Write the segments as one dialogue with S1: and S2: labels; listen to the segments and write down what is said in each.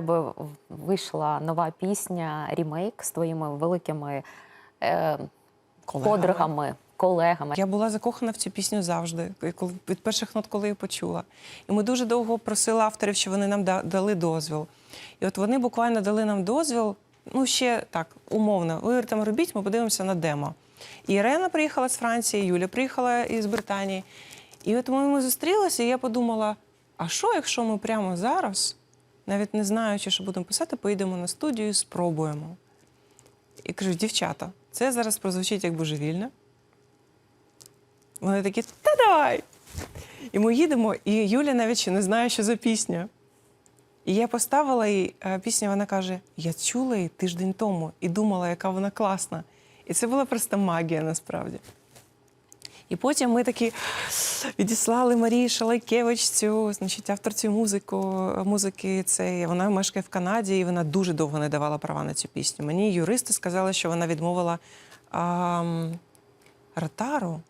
S1: тебе вийшла нова пісня, рімейк з твоїми великими е,
S2: Колегами.
S1: подругами, колегами.
S2: Я була закохана в цю пісню завжди, коли від перших нот, коли її почула. І ми дуже довго просили авторів, щоб вони нам дали дозвіл. І от вони буквально дали нам дозвіл, ну ще так, умовно, ви там робіть, ми подивимося на демо. І Ірена приїхала з Франції, Юля приїхала із Британії. І от ми, ми зустрілися, і я подумала: а що, якщо ми прямо зараз, навіть не знаючи, що будемо писати, поїдемо на студію спробуємо. І кажу, дівчата, це зараз прозвучить як божевільне. Вони такі, та давай. І ми їдемо, і Юля навіть ще не знає, що за пісня. І я поставила їй е, пісню, вона каже: Я чула її тиждень тому і думала, яка вона класна. І це була просто магія насправді. І потім ми такі відіслали Марії Шалайкевич, цю, значить, авторцю музику, музики. Це вона мешкає в Канаді, і вона дуже довго не давала права на цю пісню. Мені юристи сказали, що вона відмовила а, Ротару.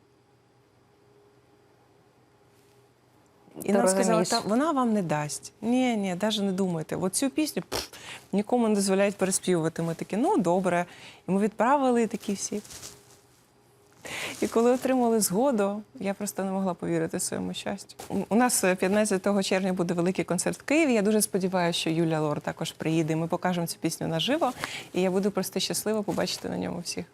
S2: І нам сказали, та вона вам не дасть. Ні, ні, навіть не думайте. От цю пісню пф, нікому не дозволяють переспівувати. Ми такі, ну добре. І ми відправили такі всі. І коли отримали згоду, я просто не могла повірити своєму щастю. У- нас е, 15 червня буде великий концерт в Києві. Я дуже сподіваюся, що Юля Лор також приїде. Ми покажемо цю пісню наживо. І я буду просто щаслива побачити на ньому всіх.